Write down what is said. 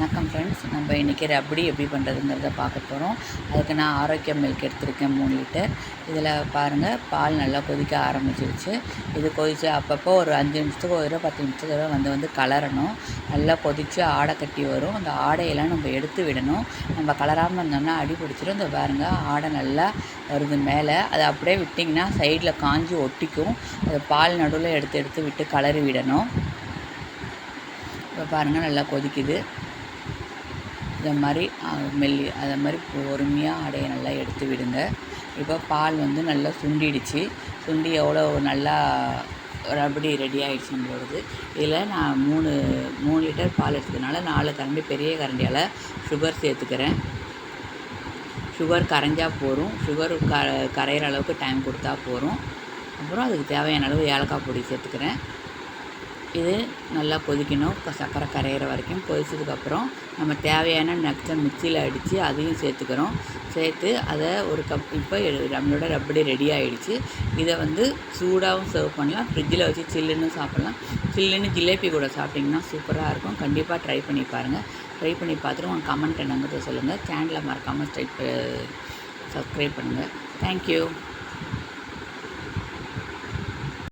வணக்கம் ஃப்ரெண்ட்ஸ் நம்ம இன்றைக்கி ரப்படி எப்படி பண்ணுறதுங்கிறத பார்க்க போகிறோம் அதுக்கு நான் ஆரோக்கியம் மில்க் எடுத்திருக்கேன் மூணு லிட்டர் இதில் பாருங்கள் பால் நல்லா கொதிக்க ஆரம்பிச்சிருச்சு. இது கொதித்து அப்பப்போ ஒரு அஞ்சு நிமிஷத்துக்கு ஒரு பத்து நிமிஷத்துக்கு ஒரு தடவை வந்து வந்து கலரணும். நல்லா கொதித்து ஆடை கட்டி வரும். அந்த ஆடையெல்லாம் நம்ம எடுத்து விடணும். நம்ம கலராமல் இருந்தோம்னா அடி பிடிச்சிரும். இந்த பாருங்கள் ஆடை நல்லா வருது மேலே. அதை அப்படியே விட்டிங்கன்னா சைடில் காஞ்சி ஒட்டிக்கும். அதை பால் நடுவில் எடுத்து எடுத்து விட்டு கலரி விடணும். இப்போ பாருங்கள் நல்லா கொதிக்குது. இதை மாதிரி மெல்லி அதை மாதிரி பொறுமையாக ஆடையை நல்லா எடுத்து விடுங்க. இப்போ பால் வந்து நல்லா சுண்டிடுச்சு. சுண்டி எவ்வளோ நல்லா ரபடி ரெடி ஆகிடுச்சுங்கிறது இதில் நான் மூணு மூணு லிட்டர் பால் எடுத்ததுனால நாலு கரண்டி பெரிய கரண்டியால் சுகர் சேர்த்துக்கிறேன். சுகர் கரைஞ்சா போதும். சுகர் க கரையிற அளவுக்கு டைம் கொடுத்தா போதும். அப்புறம் அதுக்கு தேவையான அளவு ஏலக்காய் பொடி சேர்த்துக்கிறேன். இது நல்லா கொதிக்கணும். சர்க்கரை கரையிற வரைக்கும் கொதிச்சதுக்கப்புறம் நம்ம தேவையான நட்ஸை மிக்சியில் அடித்து அதையும் சேர்த்துக்கிறோம். சேர்த்து அதை ஒரு கப் இப்போ நம்மளோட ரப்படி ரெடி ஆகிடுச்சு இதை வந்து சூடாகவும் சர்வ் பண்ணலாம். ஃப்ரிட்ஜில் வச்சு சில்லுன்னு சாப்பிட்லாம். சில்லுன்னு ஜிலேபி கூட சாப்பிட்டிங்கன்னா சூப்பராக இருக்கும். கண்டிப்பாக ட்ரை பண்ணி பாருங்கள் ட்ரை பண்ணி பார்த்துட்டு உங்கள் கமெண்ட் என்னங்கிறத சொல்லுங்கள் சேனலை மறக்காமல் ஸ்ட்ரைட் சப்ஸ்கிரைப் பண்ணுங்கள் தேங்க்யூ